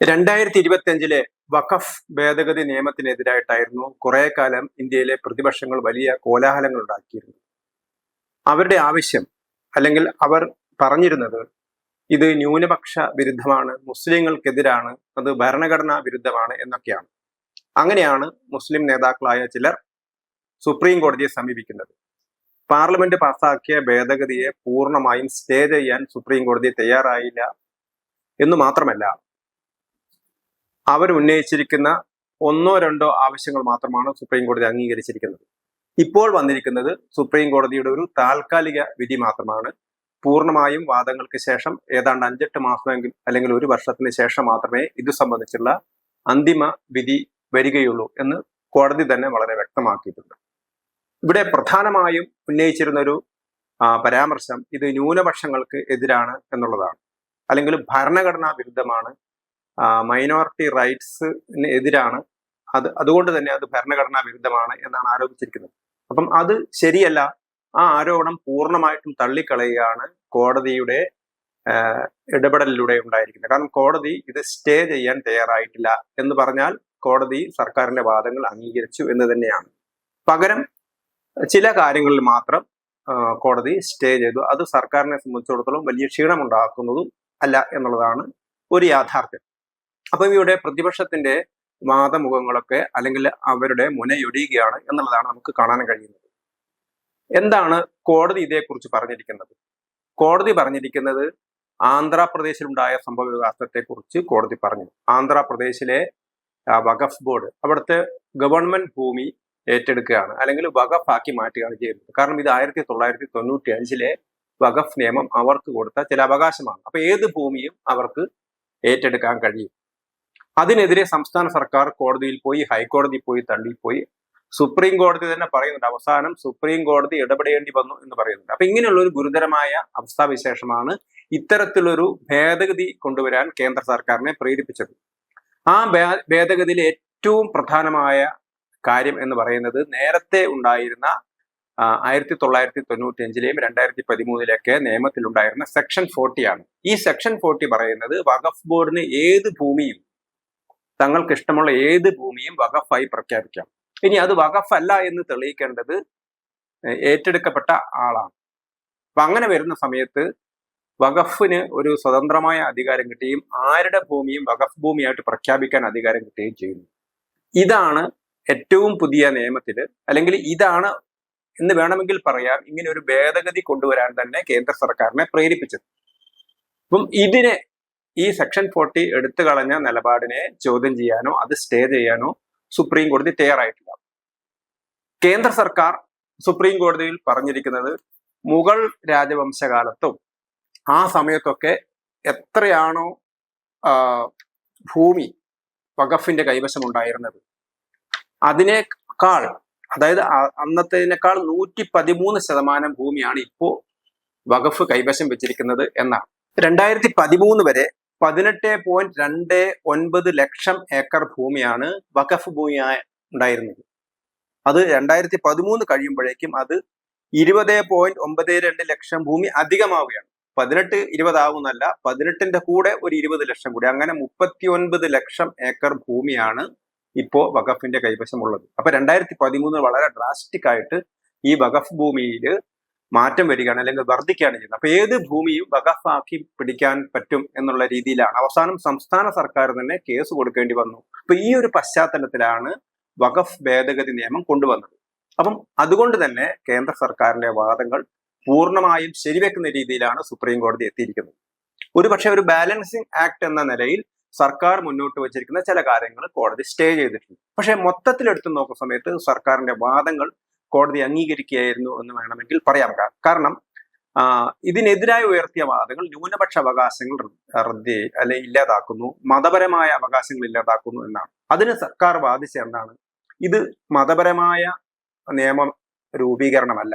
രണ്ടായിരത്തി ഇരുപത്തി അഞ്ചിലെ വഖഫ് ഭേദഗതി നിയമത്തിനെതിരായിട്ടായിരുന്നു കുറെ കാലം ഇന്ത്യയിലെ പ്രതിപക്ഷങ്ങൾ വലിയ കോലാഹലങ്ങൾ ഉണ്ടാക്കിയിരുന്നത്. അവരുടെ ആവശ്യം അല്ലെങ്കിൽ അവർ പറഞ്ഞിരുന്നത് ഇത് ന്യൂനപക്ഷ വിരുദ്ധമാണ് മുസ്ലിങ്ങൾക്കെതിരാണ് അത് ഭരണഘടനാ വിരുദ്ധമാണ് എന്നൊക്കെയാണ്. അങ്ങനെയാണ് മുസ്ലിം നേതാക്കളായ ചിലർ സുപ്രീം കോടതിയെ സമീപിക്കുന്നത്. പാർലമെന്റ് പാസാക്കിയ ഭേദഗതിയെ പൂർണമായും സ്റ്റേ ചെയ്യാൻ സുപ്രീം കോടതി തയ്യാറായില്ല എന്ന് മാത്രമല്ല അവർ ഉന്നയിച്ചിരിക്കുന്ന ഒന്നോ രണ്ടോ ആവശ്യങ്ങൾ മാത്രമാണ് സുപ്രീം കോടതി അംഗീകരിച്ചിരിക്കുന്നത്. ഇപ്പോൾ വന്നിരിക്കുന്നത് സുപ്രീം കോടതിയുടെ ഒരു താൽക്കാലിക വിധി മാത്രമാണ്. പൂർണമായും വാദങ്ങൾക്ക് ശേഷം ഏതാണ്ട് അഞ്ചെട്ട് മാസമെങ്കിൽ അല്ലെങ്കിൽ ഒരു വർഷത്തിന് ശേഷം മാത്രമേ ഇത് സംബന്ധിച്ചുള്ള അന്തിമ വിധി വരികയുള്ളൂ എന്ന് കോടതി തന്നെ വളരെ വ്യക്തമാക്കിയിട്ടുണ്ട്. ഇവിടെ പ്രധാനമായും ഉന്നയിച്ചിരുന്ന ഒരു പരാമർശം ഇത് ന്യൂനപക്ഷങ്ങൾക്ക് എതിരാണ് എന്നുള്ളതാണ്. അല്ലെങ്കിൽ ഭരണഘടനാ വിരുദ്ധമാണ് മൈനോറിറ്റി റൈറ്റ്സിന് എതിരാണ്. അത് അതുകൊണ്ട് തന്നെ അത് ഭരണഘടനാ വിരുദ്ധമാണ് എന്നാണ് ആരോപിച്ചിരിക്കുന്നത്. അപ്പം അത് ശരിയല്ല. ആ ആരോപണം പൂർണമായിട്ടും തള്ളിക്കളയുകയാണ് കോടതിയുടെ ഇടപെടലിലൂടെ ഉണ്ടായിരിക്കുന്നത്. കാരണം കോടതി ഇത് സ്റ്റേ ചെയ്യാൻ തയ്യാറായിട്ടില്ല എന്ന് പറഞ്ഞാൽ കോടതി സർക്കാരിന്റെ വാദങ്ങൾ അംഗീകരിച്ചു എന്ന് തന്നെയാണ്. പകരം ചില കാര്യങ്ങളിൽ മാത്രം കോടതി സ്റ്റേ ചെയ്തു. അത് സർക്കാരിനെ സംബന്ധിച്ചിടത്തോളം വലിയ ക്ഷീണമുണ്ടാക്കുന്നതും അല്ല എന്നുള്ളതാണ് ഒരു യാഥാർത്ഥ്യം. അപ്പം ഇവിടെ പ്രതിപക്ഷത്തിന്റെ വാദമുഖങ്ങളൊക്കെ അല്ലെങ്കിൽ അവരുടെ മുനയൊടിയുകയാണ് എന്നുള്ളതാണ് നമുക്ക് കാണാൻ കഴിയുന്നത്. എന്താണ് കോടതി ഇതേക്കുറിച്ച് പറഞ്ഞിരിക്കുന്നത്? കോടതി പറഞ്ഞിരിക്കുന്നത് ആന്ധ്രാപ്രദേശിലുണ്ടായ സംഭവ വികാസത്തെ കുറിച്ച് കോടതി പറഞ്ഞു. ആന്ധ്രാപ്രദേശിലെ വഖഫ് ബോർഡ് അവിടുത്തെ ഗവൺമെന്റ് ഭൂമി ഏറ്റെടുക്കുകയാണ് അല്ലെങ്കിൽ വഖഫ് ആക്കി മാറ്റുകയാണ് ചെയ്യുന്നത്. കാരണം ഇത് ആയിരത്തി തൊള്ളായിരത്തി തൊണ്ണൂറ്റി അഞ്ചിലെ വഖഫ് നിയമം അവർക്ക് കൊടുത്ത ചില അവകാശമാണ്. അപ്പൊ ഏത് ഭൂമിയും അവർക്ക് ഏറ്റെടുക്കാൻ കഴിയും. അതിനെതിരെ സംസ്ഥാന സർക്കാർ കോടതിയിൽ പോയി ഹൈക്കോടതി പോയി തള്ളിപ്പോയി സുപ്രീം കോടതി തന്നെ പറയുന്നുണ്ട്. അവസാനം സുപ്രീം കോടതി ഇടപെടേണ്ടി വന്നു എന്ന് പറയുന്നുണ്ട്. അപ്പൊ ഇങ്ങനെയുള്ള ഒരു ഗുരുതരമായ അവസ്ഥാവിശേഷമാണ് ഇത്തരത്തിലൊരു ഭേദഗതി കൊണ്ടുവരാൻ കേന്ദ്ര സർക്കാരിനെ പ്രേരിപ്പിച്ചത്. ആ ഭേദഗതിയിലെ ഏറ്റവും പ്രധാനമായ കാര്യം എന്ന് പറയുന്നത് നേരത്തെ ഉണ്ടായിരുന്ന ആയിരത്തി തൊള്ളായിരത്തി തൊണ്ണൂറ്റി അഞ്ചിലെയും രണ്ടായിരത്തി പതിമൂന്നിലൊക്കെ നിയമത്തിലുണ്ടായിരുന്ന സെക്ഷൻ ഫോർട്ടിയാണ്. ഈ സെക്ഷൻ ഫോർട്ടി പറയുന്നത് വഖഫ് ബോർഡിന് ഏത് ഭൂമിയും തങ്ങൾക്ക് ഇഷ്ടമുള്ള ഏത് ഭൂമിയും വഖഫായി പ്രഖ്യാപിക്കാം. ഇനി അത് വഖഫ് അല്ല എന്ന് തെളിയിക്കേണ്ടത് ഏറ്റെടുക്കപ്പെട്ട ആളാണ്. അപ്പൊ അങ്ങനെ വരുന്ന സമയത്ത് വഖഫിന് ഒരു സ്വതന്ത്രമായ അധികാരം കിട്ടുകയും ആരുടെ ഭൂമിയും വഖഫ് ഭൂമിയായിട്ട് പ്രഖ്യാപിക്കാൻ അധികാരം കിട്ടുകയും ചെയ്യുന്നു. ഇതാണ് ഏറ്റവും പുതിയ നിയമത്തിൽ അല്ലെങ്കിൽ ഇതാണ് എന്ന് വേണമെങ്കിൽ പറയാം ഇങ്ങനെ ഒരു ഭേദഗതി കൊണ്ടുവരാൻ തന്നെ കേന്ദ്ര സർക്കാരിനെ പ്രേരിപ്പിച്ചത്. അപ്പം ഇതിനെ ഈ സെക്ഷൻ ഫോർട്ടി എടുത്തു കളഞ്ഞ നിലപാടിനെ ചോദ്യം ചെയ്യാനോ അത് സ്റ്റേ ചെയ്യാനോ സുപ്രീം കോടതി തയ്യാറായിട്ടില്ല. കേന്ദ്ര സർക്കാർ സുപ്രീം കോടതിയിൽ പറഞ്ഞിരിക്കുന്നത് മുഗൾ രാജവംശകാലത്തും ആ സമയത്തൊക്കെ എത്രയാണോ ഭൂമി വഖഫിന്റെ കൈവശം ഉണ്ടായിരുന്നത്. അതിനേക്കാൾ അതായത് അന്നത്തേനേക്കാൾ നൂറ്റി പതിമൂന്ന് ശതമാനം ഭൂമിയാണ് ഇപ്പോ വഖഫ് കൈവശം വെച്ചിരിക്കുന്നത് എന്നാണ്. രണ്ടായിരത്തി പതിമൂന്ന് വരെ പതിനെട്ട് പോയിന്റ് രണ്ട് ഒൻപത് ലക്ഷം ഏക്കർ ഭൂമിയാണ് വഖഫ് ഭൂമിയായി ഉണ്ടായിരുന്നത്. അത് രണ്ടായിരത്തി പതിമൂന്ന് കഴിയുമ്പോഴേക്കും അത് ഇരുപത് പോയിന്റ് ഒമ്പത് രണ്ട് ലക്ഷം ഭൂമി അധികമാവുകയാണ്. പതിനെട്ട് ഇരുപതാവുന്നല്ല പതിനെട്ടിന്റെ കൂടെ ഒരു ഇരുപത് ലക്ഷം കൂടി അങ്ങനെ മുപ്പത്തി ഒൻപത് ലക്ഷം ഏക്കർ ഭൂമിയാണ് ഇപ്പോ വഖഫിന്റെ കൈവശമുള്ളത്. അപ്പൊ രണ്ടായിരത്തി പതിമൂന്ന് വളരെ ഡ്രാസ്റ്റിക് ആയിട്ട് ഈ വഖഫ് ഭൂമിയിൽ മാറ്റം വരികയാണ് അല്ലെങ്കിൽ വർദ്ധിക്കുകയാണ് ചെയ്യുന്നത്. അപ്പൊ ഏത് ഭൂമിയും വകഫാക്കി പിടിക്കാൻ പറ്റും എന്നുള്ള രീതിയിലാണ്. അവസാനം സംസ്ഥാന സർക്കാർ തന്നെ കേസ് കൊടുക്കേണ്ടി വന്നു. അപ്പൊ ഈ ഒരു പശ്ചാത്തലത്തിലാണ് വഖഫ് ഭേദഗതി നിയമം കൊണ്ടുവന്നത്. അപ്പം അതുകൊണ്ട് തന്നെ കേന്ദ്ര സർക്കാരിന്റെ വാദങ്ങൾ പൂർണമായും ശരിവെക്കുന്ന രീതിയിലാണ് സുപ്രീം കോടതി എത്തിയിരിക്കുന്നത്. ഒരുപക്ഷെ ഒരു ബാലൻസിങ് ആക്ട് എന്ന നിലയിൽ സർക്കാർ മുന്നോട്ട് വച്ചിരിക്കുന്ന ചില കാര്യങ്ങൾ കോടതി സ്റ്റേ ചെയ്തിട്ടുണ്ട്. പക്ഷെ മൊത്തത്തിൽ എടുത്തു നോക്കുന്ന സമയത്ത് സർക്കാരിന്റെ വാദങ്ങൾ കോടതി അംഗീകരിക്കുകയായിരുന്നു എന്ന് വേണമെങ്കിൽ പറയാം. കാരണം ഇതിനെതിരായി ഉയർത്തിയ വാദങ്ങൾ ന്യൂനപക്ഷ അവകാശങ്ങൾ റദ്ദ് അല്ലെ ഇല്ലാതാക്കുന്നു. മതപരമായ അവകാശങ്ങൾ ഇല്ലാതാക്കുന്നു എന്നാണ്. അതിന് സർക്കാർ വാദിച്ച എന്താണ്? ഇത് മതപരമായ നിയമ രൂപീകരണമല്ല.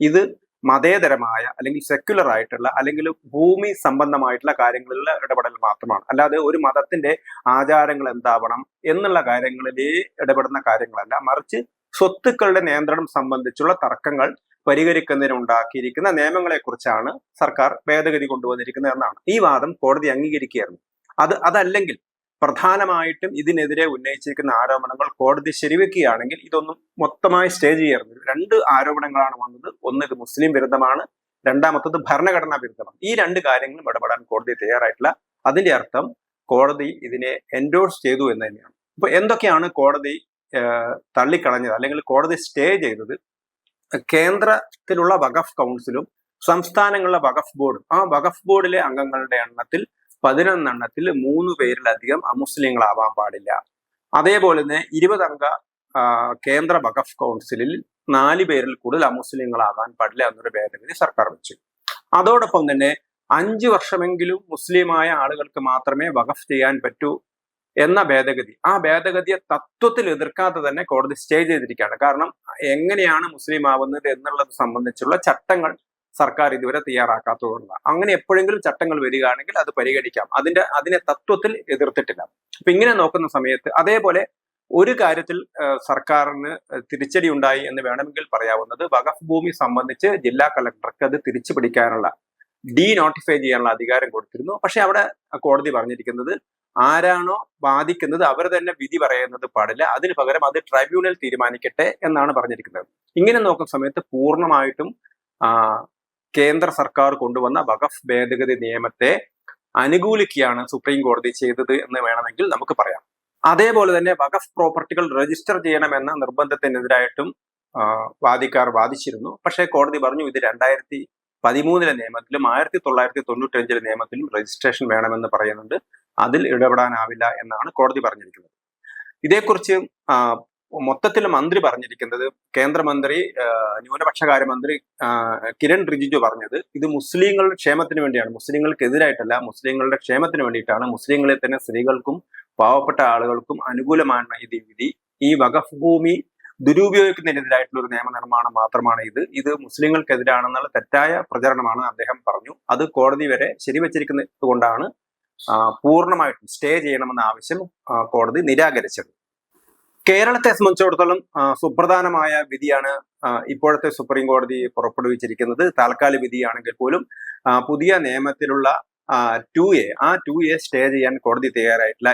ഇത് മതേതരമായ അല്ലെങ്കിൽ സെക്യുലർ ആയിട്ടുള്ള അല്ലെങ്കിൽ ഭൂമി സംബന്ധമായിട്ടുള്ള കാര്യങ്ങളിലുള്ള ഇടപെടൽ മാത്രമാണ്. അല്ലാതെ ഒരു മതത്തിന്റെ ആചാരങ്ങൾ എന്താവണം എന്നുള്ള കാര്യങ്ങളിലേ ഇടപെടുന്ന കാര്യങ്ങളല്ല. മറിച്ച് സ്വത്തുക്കളുടെ നിയന്ത്രണം സംബന്ധിച്ചുള്ള തർക്കങ്ങൾ പരിഹരിക്കുന്നതിന് ഉണ്ടാക്കിയിരിക്കുന്ന നിയമങ്ങളെ കുറിച്ചാണ് സർക്കാർ ഭേദഗതി കൊണ്ടുവന്നിരിക്കുന്നത് എന്നാണ്. ഈ വാദം കോടതി അംഗീകരിക്കുകയായിരുന്നു. അത് അതല്ലെങ്കിൽ പ്രധാനമായിട്ടും ഇതിനെതിരെ ഉന്നയിച്ചിരിക്കുന്ന ആരോപണങ്ങൾ കോടതി ശരിവെക്കുകയാണെങ്കിൽ ഇതൊന്നും മൊത്തമായി സ്റ്റേ ചെയ്യരുത് രണ്ട് ആരോപണങ്ങളാണ് വന്നത്. ഒന്ന് ഇത് മുസ്ലിം വിരുദ്ധമാണ് രണ്ടാമത്തത് ഭരണഘടനാ വിരുദ്ധമാണ്. ഈ രണ്ട് കാര്യങ്ങളും ഇടപെടാൻ കോടതി തയ്യാറായിട്ടില്ല. അതിന്റെ അർത്ഥം കോടതി ഇതിനെ എൻഡോഴ്സ് ചെയ്തു എന്ന് തന്നെയാണ്. അപ്പൊ എന്തൊക്കെയാണ് കോടതി തള്ളിക്കളഞ്ഞത് അല്ലെങ്കിൽ കോടതി സ്റ്റേ ചെയ്തത് കേന്ദ്രത്തിലുള്ള വഖഫ് കൗൺസിലും സംസ്ഥാനങ്ങളിലെ വഖഫ് ബോർഡും. ആ വഖഫ് ബോർഡിലെ അംഗങ്ങളുടെ എണ്ണത്തിൽ പതിനൊന്നെണ്ണത്തിൽ മൂന്ന് പേരിലധികം അമുസ്ലിങ്ങളാവാൻ പാടില്ല. അതേപോലെ തന്നെ ഇരുപതംഗ കേന്ദ്ര വഖഫ് കൗൺസിലിൽ നാല് പേരിൽ കൂടുതൽ അമുസ്ലിങ്ങളാകാൻ പാടില്ല എന്നൊരു ഭേദഗതി സർക്കാർ വെച്ചു. അതോടൊപ്പം തന്നെ അഞ്ചു വർഷമെങ്കിലും മുസ്ലിമായ ആളുകൾക്ക് മാത്രമേ വഖഫ് ചെയ്യാൻ പറ്റൂ എന്ന ഭേദഗതി. ആ ഭേദഗതിയെ തത്വത്തിൽ എതിർക്കാതെ തന്നെ കോടതി സ്റ്റേ ചെയ്തിരിക്കുകയാണ്. കാരണം എങ്ങനെയാണ് മുസ്ലിം ആവുന്നത് എന്നുള്ളത് സംബന്ധിച്ചുള്ള ചട്ടങ്ങൾ സർക്കാർ ഇതുവരെ തയ്യാറാക്കാത്തതുകൊണ്ടാണ്. അങ്ങനെ എപ്പോഴെങ്കിലും ചട്ടങ്ങൾ വരികയാണെങ്കിൽ അത് പരിഗണിക്കാം. അതിന്റെ അതിനെ തത്വത്തിൽ എതിർത്തിട്ടില്ല. അപ്പൊ ഇങ്ങനെ നോക്കുന്ന സമയത്ത് അതേപോലെ ഒരു കാര്യത്തിൽ സർക്കാരിന് തിരിച്ചടി ഉണ്ടായി എന്ന് വേണമെങ്കിൽ പറയാവുന്നത് വഖഫ് ഭൂമി സംബന്ധിച്ച് ജില്ലാ കളക്ടർക്ക് അത് തിരിച്ചു പിടിക്കാനുള്ള ഡീ നോട്ടിഫൈ ചെയ്യാനുള്ള അധികാരം കൊടുത്തിരുന്നു. പക്ഷെ അവിടെ കോടതി പറഞ്ഞിരിക്കുന്നത് ആരാണോ ബാധിക്കുന്നത് അവർ തന്നെ വിധി പറയുന്നത് പാടില്ല. അതിന് പകരം അത് ട്രൈബ്യൂണൽ തീരുമാനിക്കട്ടെ എന്നാണ് പറഞ്ഞിരിക്കുന്നത്. ഇങ്ങനെ നോക്കുന്ന സമയത്ത് പൂർണമായിട്ടും കേന്ദ്ര സർക്കാർ കൊണ്ടുവന്ന വഖഫ് ഭേദഗതി നിയമത്തെ അനുകൂലിക്കുകയാണ് സുപ്രീം കോടതി ചെയ്തത് എന്ന് വേണമെങ്കിൽ നമുക്ക് പറയാം. അതേപോലെ തന്നെ വഖഫ് പ്രോപ്പർട്ടികൾ രജിസ്റ്റർ ചെയ്യണമെന്ന നിർബന്ധത്തിനെതിരായിട്ടും വാദിക്കാർ വാദിച്ചിരുന്നു. പക്ഷേ കോടതി പറഞ്ഞു ഇത് രണ്ടായിരത്തി പതിമൂന്നിലെ നിയമത്തിലും ആയിരത്തി തൊള്ളായിരത്തി തൊണ്ണൂറ്റഞ്ചിലെ നിയമത്തിലും രജിസ്ട്രേഷൻ വേണമെന്ന് പറയുന്നുണ്ട്. അതിൽ ഇടപെടാനാവില്ല എന്നാണ് കോടതി പറഞ്ഞിരിക്കുന്നത്. ഇതേക്കുറിച്ച് മൊത്തത്തിൽ മന്ത്രി പറഞ്ഞിരിക്കുന്നത് കേന്ദ്രമന്ത്രി ന്യൂനപക്ഷ ന്യൂനപക്ഷകാര്യ മന്ത്രി കിരൺ റിജിജു പറഞ്ഞത് ഇത് മുസ്ലിങ്ങളുടെ ക്ഷേമത്തിന് വേണ്ടിയാണ്. മുസ്ലിങ്ങൾക്കെതിരായിട്ടല്ല മുസ്ലിങ്ങളുടെ ക്ഷേമത്തിന് വേണ്ടിയിട്ടാണ്. മുസ്ലിങ്ങളെ തന്നെ സ്ത്രീകൾക്കും പാവപ്പെട്ട ആളുകൾക്കും അനുകൂലമാണ് ഇത് വിധി. ഈ വഖഫ് ഭൂമി ദുരുപയോഗിക്കുന്നതിനെതിരായിട്ടുള്ള ഒരു നിയമനിർമ്മാണം മാത്രമാണ് ഇത്. ഇത് മുസ്ലിങ്ങൾക്കെതിരാണെന്നുള്ള തെറ്റായ പ്രചരണമാണ് അദ്ദേഹം പറഞ്ഞു. അത് കോടതി വരെ ശരിവച്ചിരിക്കുന്നത് കൊണ്ടാണ് പൂർണമായിട്ടും സ്റ്റേ ചെയ്യണമെന്ന ആവശ്യം കോടതി നിരാകരിച്ചത്. കേരളത്തെ സംബന്ധിച്ചിടത്തോളം സുപ്രധാനമായ വിധിയാണ് ഇപ്പോഴത്തെ സുപ്രീം കോടതി പുറപ്പെടുവിച്ചിരിക്കുന്നത്. താൽക്കാലിക വിധിയാണെങ്കിൽ പോലും പുതിയ നിയമത്തിലുള്ള ടു എ ആ ടു എ സ്റ്റേ ചെയ്യാൻ കോടതി തയ്യാറായിട്ടില്ല.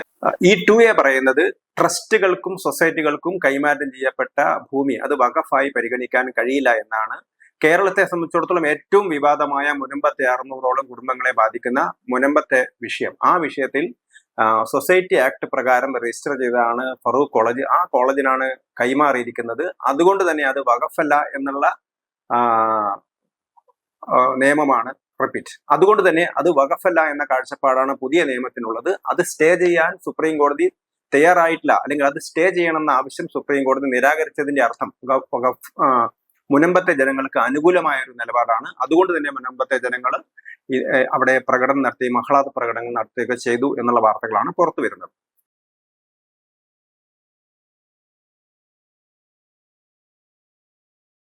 ഈ ടു എ പറയുന്നത് ട്രസ്റ്റുകൾക്കും സൊസൈറ്റികൾക്കും കൈമാറ്റം ചെയ്യപ്പെട്ട ഭൂമി അത് വകഫായി പരിഗണിക്കാൻ കഴിയില്ല എന്നാണ് കേരളത്തെ സംബന്ധിച്ചിടത്തോളം ഏറ്റവും വിവാദമായ മുനമ്പത്തെ അറുന്നൂറോളം കുടുംബങ്ങളെ ബാധിക്കുന്ന മുനമ്പത്തെ വിഷയം. ആ വിഷയത്തിൽ സൊസൈറ്റി ആക്ട് പ്രകാരം രജിസ്റ്റർ ചെയ്തതാണ് ഫറൂഖ് കോളേജ്. ആ കോളേജിനാണ് കൈമാറിയിരിക്കുന്നത്. അതുകൊണ്ട് തന്നെ അത് വകഫല്ല എന്നുള്ള നിയമമാണ് റിപ്പീറ്റ്. അതുകൊണ്ട് തന്നെ അത് വകഫല്ല എന്ന കാഴ്ചപ്പാടാണ് പുതിയ നിയമത്തിനുള്ളത്. അത് സ്റ്റേ ചെയ്യാൻ സുപ്രീം കോടതി തയ്യാറായിട്ടില്ല. അല്ലെങ്കിൽ അത് സ്റ്റേ ചെയ്യണമെന്ന ആവശ്യം സുപ്രീം കോടതി നിരാകരിച്ചതിന്റെ അർത്ഥം. മുനമ്പത്തെ ജനങ്ങൾക്ക് അനുകൂലമായ ഒരു നിലപാടാണ്. അതുകൊണ്ട് തന്നെ മുനമ്പത്തെ ജനങ്ങൾ അവിടെ പ്രകടനം നടത്തി മഹളാത് പ്രകടനം നടത്തുകയൊക്കെ ചെയ്തു എന്നുള്ള വാർത്തകളാണ് പുറത്തു വരുന്നത്